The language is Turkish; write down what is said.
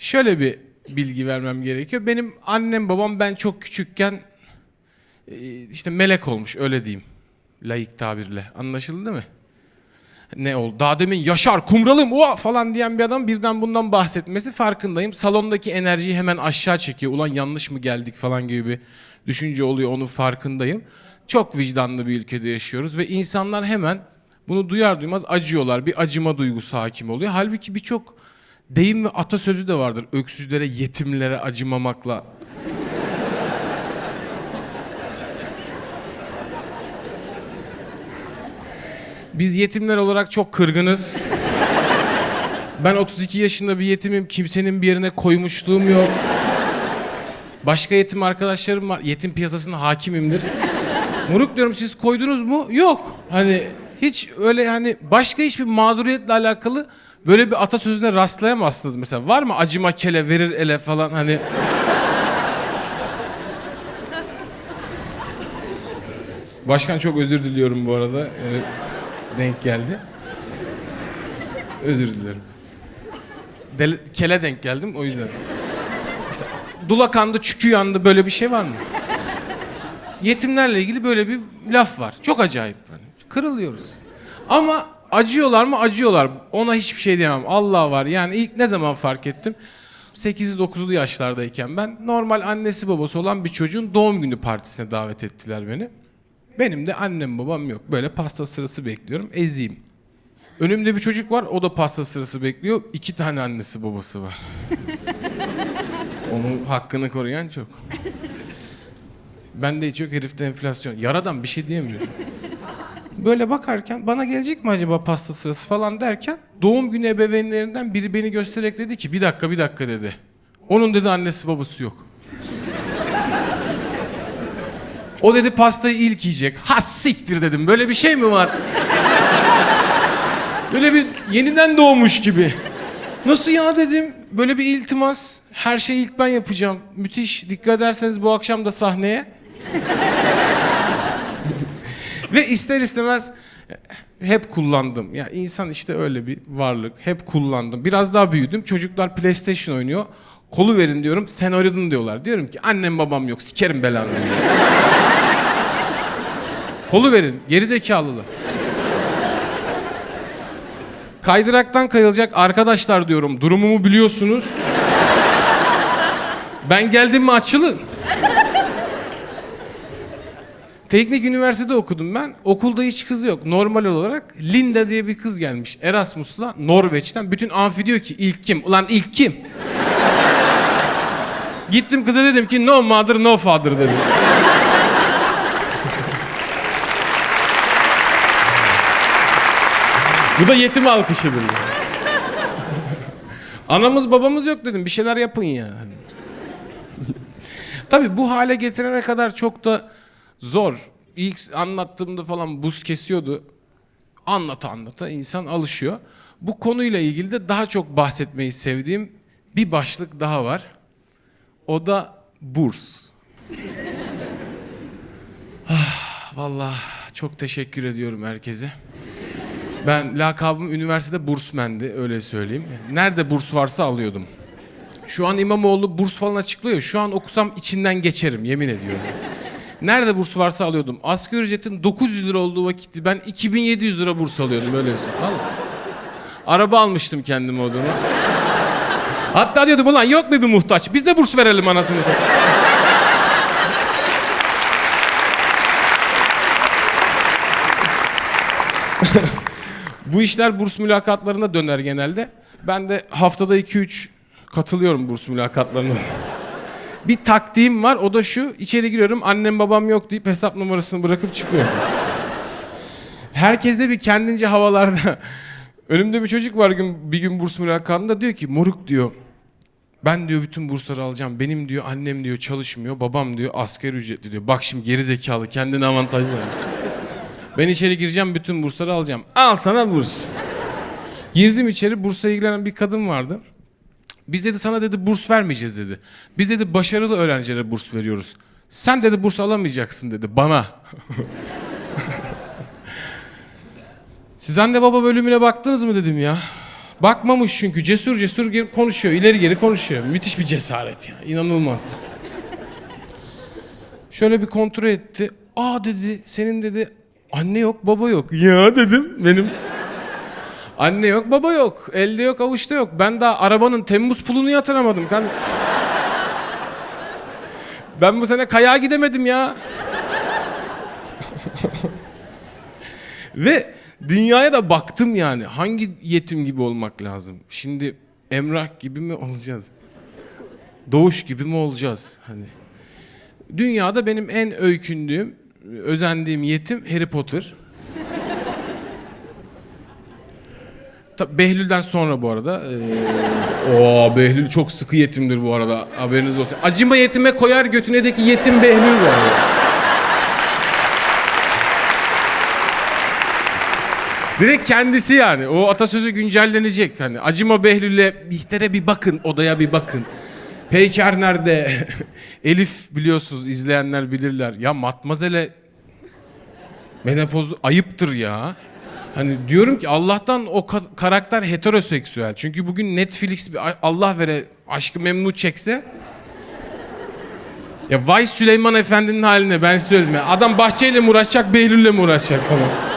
Şöyle bir bilgi vermem gerekiyor. Benim annem babam ben çok küçükken e, işte melek olmuş öyle diyeyim. Layık tabirle. Anlaşıldı değil mi? Ne oldu? Daha demin Yaşar, Kumralım, oha falan diyen bir adam birden bundan bahsetmesi farkındayım. Salondaki enerjiyi hemen aşağı çekiyor. Ulan yanlış mı geldik falan gibi bir düşünce oluyor. Onun farkındayım. Çok vicdanlı bir ülkede yaşıyoruz ve insanlar hemen bunu duyar duymaz acıyorlar. Bir acıma duygusu hakim oluyor. Halbuki birçok deyim ve atasözü de vardır. Öksüzlere, yetimlere acımamakla Biz yetimler olarak çok kırgınız. Ben 32 yaşında bir yetimim. Kimsenin bir yerine koymuşluğum yok. Başka yetim arkadaşlarım var. Yetim piyasasına hakimimdir. Moruk diyorum siz koydunuz mu? Yok. Hani hiç öyle hani başka hiçbir mağduriyetle alakalı böyle bir atasözüne rastlayamazsınız mesela. Var mı acıma kele verir ele falan hani. Başkan çok özür diliyorum bu arada. Yani denk geldi. Özür dilerim. Dele- kele denk geldim o yüzden. İşte dula kandı, çükü yandı böyle bir şey var mı? Yetimlerle ilgili böyle bir laf var. Çok acayip. Yani. Kırılıyoruz. Ama acıyorlar mı? Acıyorlar. Ona hiçbir şey diyemem. Allah var. Yani ilk ne zaman fark ettim? 8'li 9'lu yaşlardayken ben normal annesi babası olan bir çocuğun doğum günü partisine davet ettiler beni. Benim de annem babam yok. Böyle pasta sırası bekliyorum. Eziyim. Önümde bir çocuk var. O da pasta sırası bekliyor. İki tane annesi babası var. Onun hakkını koruyan çok. Bende hiç yok herifte enflasyon. Yaradan bir şey diyemiyorum. Böyle bakarken bana gelecek mi acaba pasta sırası falan derken doğum günü ebeveynlerinden biri beni göstererek dedi ki bir dakika bir dakika dedi. Onun dedi annesi babası yok. O dedi pastayı ilk yiyecek. Ha siktir dedim. Böyle bir şey mi var? Böyle bir yeniden doğmuş gibi. Nasıl ya dedim. Böyle bir iltimas. Her şeyi ilk ben yapacağım. Müthiş. Dikkat ederseniz bu akşam da sahneye. Ve ister istemez hep kullandım. Ya insan işte öyle bir varlık. Hep kullandım. Biraz daha büyüdüm. Çocuklar PlayStation oynuyor. Kolu verin diyorum. Sen oynadın diyorlar. Diyorum ki annem babam yok. Sikerim belanı. Kolu verin. Geri zekalılar. Kaydıraktan kayılacak arkadaşlar diyorum. Durumumu biliyorsunuz. Ben geldim mi açılın. Teknik üniversitede okudum ben. Okulda hiç kız yok. Normal olarak Linda diye bir kız gelmiş. Erasmus'la Norveç'ten. Bütün amfi diyor ki ilk kim? Ulan ilk kim? Gittim kıza dedim ki no mother no father dedim. Bu da yetim alkışıdır. Anamız babamız yok dedim. Bir şeyler yapın ya. Tabii bu hale getirene kadar çok da zor. İlk anlattığımda falan buz kesiyordu. Anlata anlata insan alışıyor. Bu konuyla ilgili de daha çok bahsetmeyi sevdiğim bir başlık daha var. O da burs. ah, vallahi çok teşekkür ediyorum herkese. Ben lakabım üniversitede bursmendi öyle söyleyeyim. Nerede burs varsa alıyordum. Şu an İmamoğlu burs falan açıklıyor. Şu an okusam içinden geçerim yemin ediyorum. Nerede burs varsa alıyordum. Asgari ücretin 900 lira olduğu vakitte ben 2700 lira burs alıyordum öyle. Vallahi. Araba almıştım kendime o zaman. Hatta diyordum ulan yok mu bir muhtaç? Biz de burs verelim anasını. Bu işler burs mülakatlarına döner genelde. Ben de haftada 2-3 katılıyorum burs mülakatlarına. Bir taktiğim var o da şu. içeri giriyorum annem babam yok deyip hesap numarasını bırakıp çıkıyorum. Herkes de bir kendince havalarda. Önümde bir çocuk var gün, bir gün burs mülakatında diyor ki moruk diyor. Ben diyor bütün bursları alacağım. Benim diyor annem diyor çalışmıyor. Babam diyor asgari ücretli diyor. Bak şimdi geri zekalı kendine avantajlı. Ben içeri gireceğim bütün bursları alacağım. Al sana burs. Girdim içeri bursa ilgilenen bir kadın vardı. Biz dedi sana dedi burs vermeyeceğiz dedi. Biz dedi başarılı öğrencilere burs veriyoruz. Sen dedi burs alamayacaksın dedi bana. Siz anne baba bölümüne baktınız mı dedim ya. Bakmamış çünkü cesur cesur konuşuyor. ileri geri konuşuyor. Müthiş bir cesaret ya. İnanılmaz. Şöyle bir kontrol etti. Aa dedi senin dedi anne yok baba yok. Ya dedim benim. Anne yok baba yok. Elde yok avuçta yok. Ben daha arabanın Temmuz pulunu yatıramadım. kan- Ben bu sene kayağa gidemedim ya. Ve dünyaya da baktım yani. Hangi yetim gibi olmak lazım? Şimdi Emrah gibi mi olacağız? Doğuş gibi mi olacağız? Hani dünyada benim en öykündüğüm, özendiğim yetim Harry Potter. Behlül'den sonra bu arada. Ee, oo Behlül çok sıkı yetimdir bu arada. Haberiniz olsun. Acıma yetime koyar götünedeki yetim Behlül bu arada. Direkt kendisi yani. O atasözü güncellenecek. Hani acıma Behlül'e Bihter'e bir bakın, odaya bir bakın. Peyker nerede? Elif biliyorsunuz izleyenler bilirler. Ya Matmazel'e menopoz ayıptır ya. Hani diyorum ki Allah'tan o ka- karakter heteroseksüel. Çünkü bugün Netflix bir Allah vere aşkı memnu çekse ya vay Süleyman Efendi'nin haline ben söyleyeyim. ya. Adam bahçeyle mi uğraşacak, Behlül'le mi uğraşacak falan.